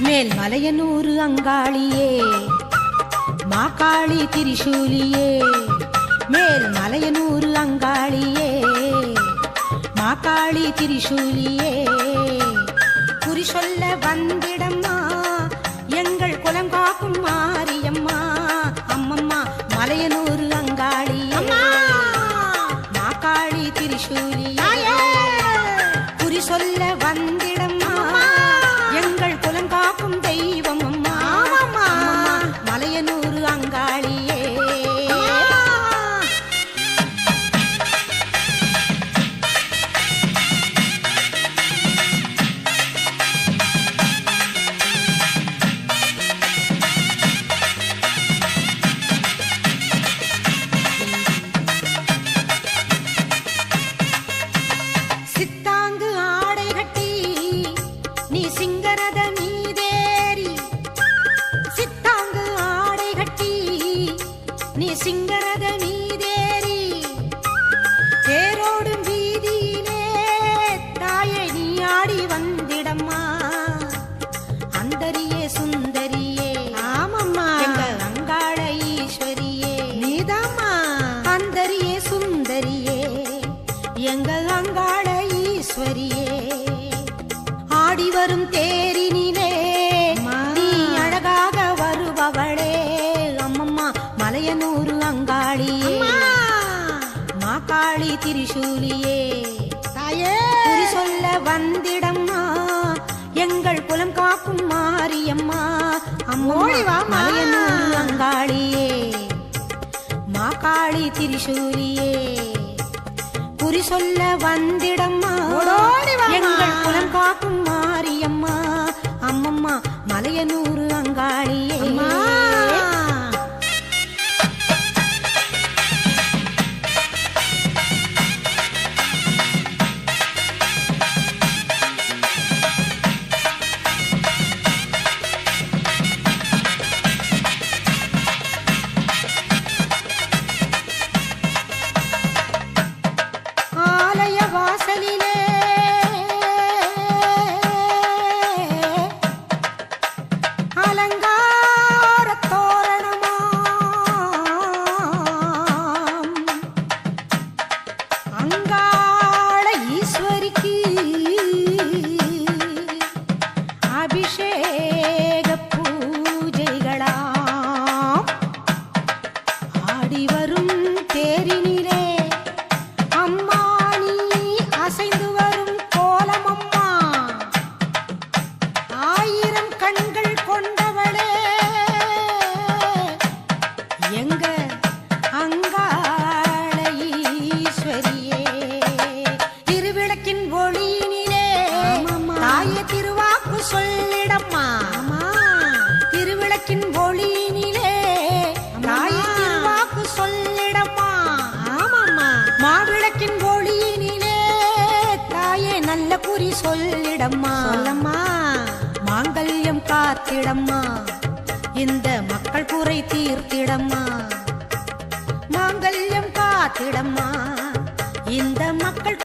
மேல் மலையனூறு அங்காளியே மாக்காளி திரிசூலியே மேல் மலையனூறு அங்காளியே மாக்காளி திரிசூலியே. குறி சொல்ல வந்திடம்மா எங்கள் குலம் காக்கும் மாரியம்மா அம்மம்மா மலையனூறு அங்காளியே. மாக்காளி திரிசூலியே. குறி சொல்ல வந்திடம்மா மலையனூறு அந்தரியே சுந்தரியே. ஆமாம்மா. அங்காள ஈஸ்வரியே. நீதாம்மா. அந்தரியே சுந்தரியே. எங்க அங்காள ஈஸ்வரியே. ஆடி வரும் தேரினிலே. நீ அழகாக வருபவளே. அம்மம்மா மலையனூரு அங்காளியே. மாக்காளி திரிசூலியே. தாயே. சொல்ல வந்திடம்மா. மலையனூர் அங்காளியே. மாக்காளி திரிசூலியே. குறி சொல்ல வந்திடம்மா. எங்கள் குலம் காக்கும் அலங்கார அங்கா சொல்லிடம்மா. திருவிளக்கின் ஒளியினிலே தாய திருவாக்கு சொல்லிடம்மா. ஆமாம்மா. மாவிளக்கின் ஒளியினிலே தாயே நல்ல குறி சொல்லிடம்மா. சொல்லம்மா. மாங்கல்யம் காத்திடம்மா. இந்த மக்கள் குறை தீர்த்திடம்மா. மாங்கல்யம் காத்திடம்மா.